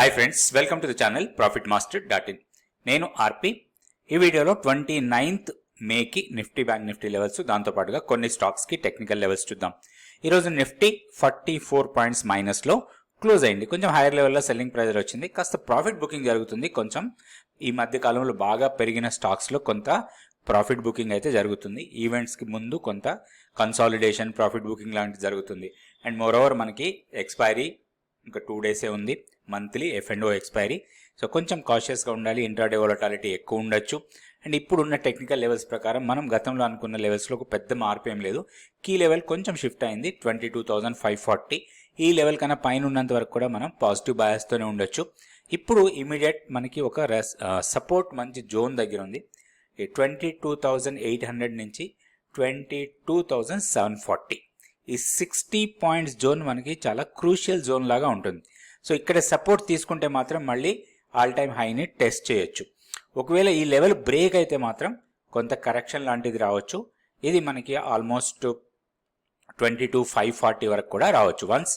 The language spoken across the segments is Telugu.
Hi friends welcome to the channel profit master dot in నేను ఆర్పి. ఈ వీడియోలో ట్వంటీ నైన్త్ మేకి నిఫ్టీ బ్యాంక్ నిఫ్టీ లెవెల్స్ దాంతోపాటుగా కొన్ని స్టాక్స్కి టెక్నికల్ లెవెల్స్ చూద్దాం. ఈరోజు నిఫ్టీ ఫార్టీ ఫోర్ పాయింట్స్ మైనస్లో క్లోజ్ అయింది. కొంచెం హైయర్ లెవెల్లో సెల్లింగ్ ప్రైజర్ వచ్చింది. కాస్త ప్రాఫిట్ బుకింగ్ జరుగుతుంది. కొంచెం ఈ మధ్య కాలంలో బాగా పెరిగిన స్టాక్స్లో కొంత ప్రాఫిట్ బుకింగ్ అయితే జరుగుతుంది. ఈవెంట్స్కి ముందు కొంత కన్సాలిడేషన్ ప్రాఫిట్ బుకింగ్ లాంటిది జరుగుతుంది. అండ్ మోర్ ఓవర్ మనకి ఎక్స్పైరీ ఇంకా టూ డేసే ఉంది. Monthly F and O expiry so కొంచెం కాషియస్గా ఉండాలి. ఇంట్రాడే వోలటాలిటీ ఎక్కువ ఉండొచ్చు. అండ్ ఇప్పుడు ఉన్న టెక్నికల్ లెవెల్స్ ప్రకారం మనం గతంలో అనుకున్న లెవెల్స్లో ఒక పెద్ద మార్పు ఏం లేదు. కీ లెవెల్ కొంచెం షిఫ్ట్ అయింది. Twenty two thousand five forty ఈ లెవెల్ కన్నా పైన ఉన్నంత వరకు కూడా మనం పాజిటివ్ బయాస్తోనే ఉండొచ్చు. ఇప్పుడు ఇమీడియట్ మనకి ఒక సపోర్ట్ మంచి జోన్ దగ్గర ఉంది. Twenty two thousand eight hundred నుంచి twenty two thousand seven forty ఈ సిక్స్టీ పాయింట్స్ జోన్ మనకి చాలా క్రూషియల్ జోన్ లాగా ఉంటుంది. సో ఇక్కడ సపోర్ట్ తీసుకుంటే మాత్రం మళ్ళీ ఆల్ టైమ్ హైని టెస్ట్ చేయొచ్చు. ఒకవేళ ఈ లెవెల్ బ్రేక్ అయితే మాత్రం కొంత కరెక్షన్ లాంటిది రావచ్చు. ఇది మనకి almost twenty two five forty వరకు కూడా రావచ్చు. వన్స్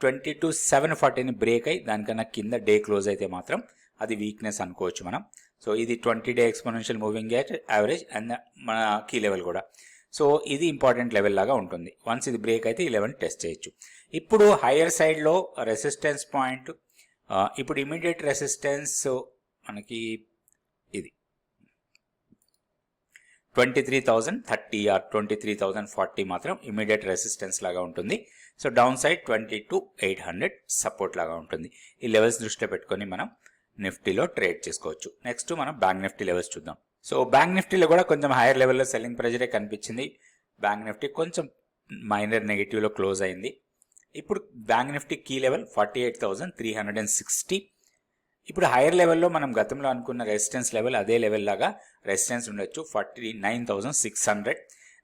ట్వంటీ టు సెవెన్ ఫార్టీని బ్రేక్ అయి దానికన్నా కింద డే క్లోజ్ అయితే మాత్రం అది వీక్నెస్ అనుకోవచ్చు మనం. సో ఇది twenty day exponential moving at average and మన కీ లెవెల్ కూడా. సో ఇది ఇంపార్టెంట్ లెవెల్ లాగా ఉంటుంది. వన్స్ ఇది బ్రేక్ అయితే ఈ లెవెల్ టెస్ట్ చేయొచ్చు. ఇప్పుడు హయ్యర్ సైడ్లో రెసిస్టెన్స్ పాయింట్ ఇప్పుడు ఇమీడియట్ రెసిస్టెన్స్ మనకి ఇది. Twenty three thousand thirty or twenty three thousand forty మాత్రం ఇమీడియట్ రెసిస్టెన్స్ లాగా ఉంటుంది. So down side twenty two eight hundred support లాగా ఉంటుంది. ఈ లెవెల్స్ దృష్టిలో పెట్టుకొని మనం నిఫ్టీలో ట్రేడ్ చేసుకోవచ్చు. నెక్స్ట్ మనం బ్యాంక్ నిఫ్టీ లెవెల్స్ చూద్దాం. సో బ్యాంక్ నిఫ్టీలో కూడా కొంచెం హైయర్ లెవెల్లో సెల్లింగ్ ప్రెజరే కనిపించింది. బ్యాంక్ నిఫ్టీ కొంచెం మైనర్ నెగిటివ్లో క్లోజ్ అయింది. ఇప్పుడు bank Nifty key level forty eight thousand three hundred and sixty ఇప్పుడు హైయర్ లెవెల్లో మనం గతంలో అనుకున్న రెసిస్టెన్స్ లెవెల్ అదే లెవెల్ లాగా రెసిస్టెన్స్ ఉండొచ్చు. Forty nine thousand six hundred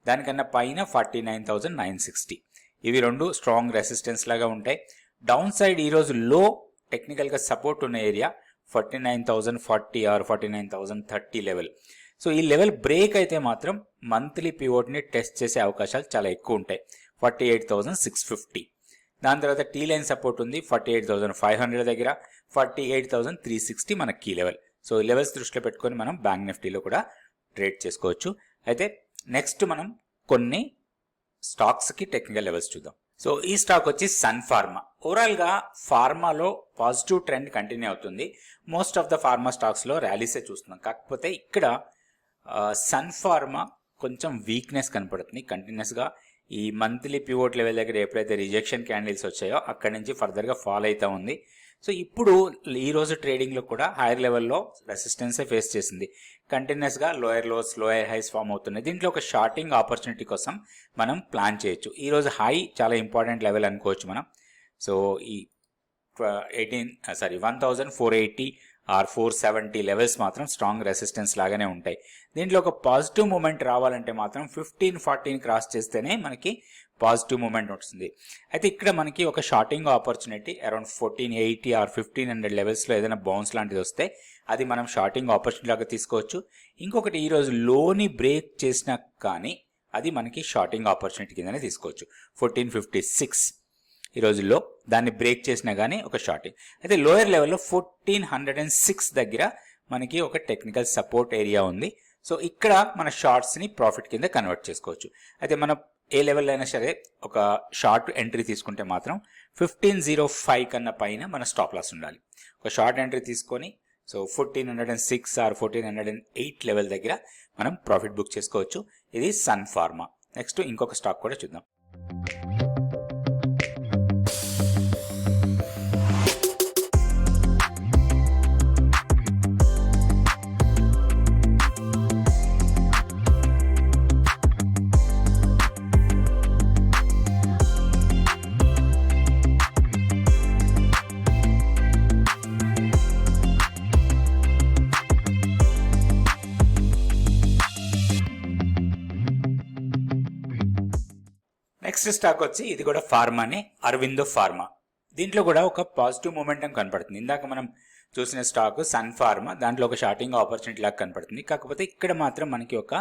దానికన్నా పైన forty nine thousand nine sixty ఇవి రెండు స్ట్రాంగ్ రెసిస్టెన్స్ లాగా ఉంటాయి. డౌన్ సైడ్ ఈరోజు లో టెక్నికల్గా సపోర్ట్ ఉన్న area forty nine thousand forty or forty nine thousand thirty level so ఈ లెవెల్ బ్రేక్ అయితే మాత్రం మంత్లీ పివోట్ని టెస్ట్ చేసే అవకాశాలు చాలా ఎక్కువ ఉంటాయి. Forty eight thousand six fifty. దాని తర్వాత టీ లైన్ సపోర్ట్ ఉంది forty eight thousand five hundred దగ్గర forty eight thousand three sixty మన కీ లెవెల్. సో ఈ లెవెల్స్ దృష్టిలో పెట్టుకొని మనం బ్యాంక్ నిఫ్టీలో కూడా ట్రేడ్ చేసుకోవచ్చు. అయితే నెక్స్ట్ మనం కొన్ని స్టాక్స్కి టెక్నికల్ లెవెల్స్ చూద్దాం. సో ఈ స్టాక్ వచ్చి సన్ ఫార్మా. ఓవరాల్గా ఫార్మాలో పాజిటివ్ ట్రెండ్ కంటిన్యూ అవుతుంది. మోస్ట్ ఆఫ్ ద ఫార్మా స్టాక్స్లో ర్యాలీసే చూస్తున్నాం. కాకపోతే ఇక్కడ సన్ ఫార్మా కొంచెం వీక్నెస్ కనపడుతుంది. కంటిన్యూస్గా ఈ మంత్లీ పివోట్ లెవెల్ దగ్గర ఎప్పుడైతే రిజెక్షన్ క్యాండిల్స్ వచ్చాయో అక్కడి నుంచి ఫర్దర్గా ఫాలో అవుతూ ఉంది. సో ఇప్పుడు ఈ రోజు ట్రేడింగ్లో కూడా హైయర్ లెవెల్లో రెసిస్టెన్సే ఫేస్ చేసింది. కంటిన్యూస్గా lower lows lower highs form అవుతున్నాయి. దీంట్లో ఒక షార్టింగ్ ఆపర్చునిటీ కోసం మనం ప్లాన్ చేయొచ్చు. ఈ రోజు హై చాలా ఇంపార్టెంట్ లెవెల్ అనుకోవచ్చు మనం. సో ఈ eighteen sorry one thousand four eighty or four seventy levels మాత్రం స్ట్రాంగ్ రెసిస్టెన్స్ లాగానే ఉంటాయి. దీంట్లో ఒక పాజిటివ్ మూమెంట్ రావాలంటే మాత్రం ఫిఫ్టీన్ ఫార్టీన్ క్రాస్ చేస్తేనే మనకి పాజిటివ్ మూమెంట్ వస్తుంది. అయితే ఇక్కడ మనకి ఒక shorting opportunity around fourteen eighty or fifteen hundred లెవెల్స్లో ఏదైనా బౌన్స్ లాంటిది వస్తే అది మనం షార్టింగ్ ఆపర్చునిటీ లాగా తీసుకోవచ్చు. ఇంకొకటి ఈరోజు లోని బ్రేక్ చేసినా కానీ అది మనకి షార్టింగ్ ఆపర్చునిటీ కిందనే తీసుకోవచ్చు. ఫోర్టీన్ ఫిఫ్టీ సిక్స్ ఈ రోజుల్లో దాన్ని బ్రేక్ చేసినా కానీ ఒక షార్టింగ్ అయితే లోయర్ లెవెల్లో ఫోర్టీన్ హండ్రెడ్ అండ్ సిక్స్ దగ్గర మనకి ఒక టెక్నికల్ సపోర్ట్ ఏరియా ఉంది. సో ఇక్కడ మన షార్ట్స్ని ప్రాఫిట్ కింద కన్వర్ట్ చేసుకోవచ్చు. అయితే మనం ఏ లెవెల్ అయినా సరే ఒక షార్ట్ ఎంట్రీ తీసుకుంటే మాత్రం ఫిఫ్టీన్ జీరో ఫైవ్ కన్నా పైన మన స్టాప్ లాస్ ఉండాలి. ఒక షార్ట్ ఎంట్రీ తీసుకొని so fourteen hundred and six or fourteen hundred and eight level దగ్గర మనం ప్రాఫిట్ బుక్ చేసుకోవచ్చు. ఇది సన్ ఫార్మా నెక్స్ట్ ఇంకొక స్టాక్ కూడా చూద్దాం. నెక్స్ట్ స్టాక్ వచ్చి ఇది కూడా ఫార్మానే అరవిందో ఫార్మా దీంట్లో కూడా ఒక పాజిటివ్ మూమెంటం కనపడుతుంది. ఇందాక మనం చూసిన స్టాక్ సన్ ఫార్మా దాంట్లో ఒక షార్టింగ్ ఆపర్చునిటీ లాగా కనపడుతుంది. కాకపోతే ఇక్కడ మాత్రం మనకి ఒక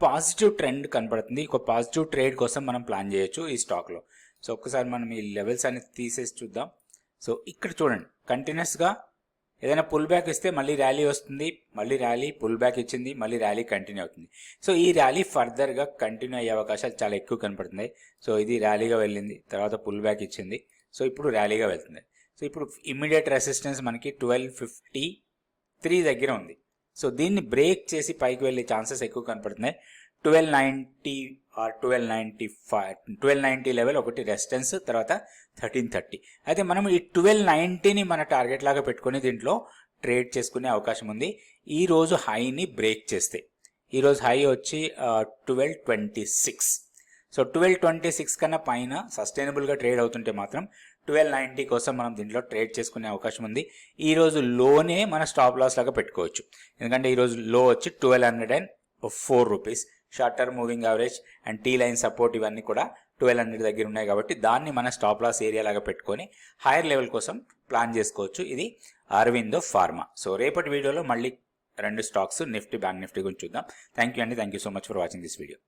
పాజిటివ్ ట్రెండ్ కనపడుతుంది. ఒక పాజిటివ్ ట్రేడ్ కోసం మనం ప్లాన్ చేయొచ్చు ఈ స్టాక్లో సో ఒక్కసారి మనం ఈ లెవెల్స్ అనేది తీసేసి చూద్దాం. సో ఇక్కడ చూడండి. కంటిన్యూస్గా ఏదైనా పుల్ బ్యాక్ ఇస్తే మళ్ళీ ర్యాలీ వస్తుంది మళ్ళీ ర్యాలీ పుల్ బ్యాక్ ఇచ్చింది మళ్ళీ ర్యాలీ కంటిన్యూ అవుతుంది. సో ఈ ర్యాలీ ఫర్దర్గా కంటిన్యూ అయ్యే అవకాశాలు చాలా ఎక్కువ కనపడుతున్నాయి. సో ఇది ర్యాలీగా వెళ్ళింది తర్వాత పుల్ బ్యాక్ ఇచ్చింది. సో ఇప్పుడు ర్యాలీగా వెళ్తుంది. సో ఇప్పుడు ఇమ్మీడియట్ రెసిస్టెన్స్ మనకి ట్వెల్వ్ ఫిఫ్టీ త్రీ దగ్గర ఉంది. సో దీన్ని బ్రేక్ చేసి పైకి వెళ్ళే ఛాన్సెస్ ఎక్కువ కనపడుతున్నాయి. Twelve ninety or twelve ninety five twelve ninety level ఒకటి రెసిస్టెన్స్ తర్వాత థర్టీన్ థర్టీ అయితే మనం ఈ ట్వెల్వ్ నైంటీని మన టార్గెట్ లాగా పెట్టుకుని దీంట్లో ట్రేడ్ చేసుకునే అవకాశం ఉంది. ఈ రోజు హైని బ్రేక్ చేస్తే ఈరోజు హై వచ్చి twelve twenty six so twelve twenty six కన్నా పైన సస్టైనబుల్గా ట్రేడ్ అవుతుంటే మాత్రం ట్వెల్వ్ నైంటీ కోసం మనం దీంట్లో ట్రేడ్ చేసుకునే అవకాశం ఉంది. ఈ రోజు లోనే మన స్టాప్ లాస్ లాగా పెట్టుకోవచ్చు. ఎందుకంటే ఈరోజు లో వచ్చి twelve hundred and four rupees short term moving average and T line support ఇవన్నీ కూడా ట్వెల్వ్ హండ్రెడ్ దగ్గర ఉన్నాయి కాబట్టి దాన్ని మన స్టాప్ లాస్ ఏరియా లాగా పెట్టుకొని హైయర్ లెవెల్ కోసం ప్లాన్ చేసుకోవచ్చు. ఇది అరవిందో ఫార్మా సో రేపటి వీడియోలో మళ్ళీ రెండు స్టాక్స్ నిఫ్టీ బ్యాంక్ నిఫ్టీ గురించి చూద్దాం. థ్యాంక్ యూ అండి. Thank you so much for watching this video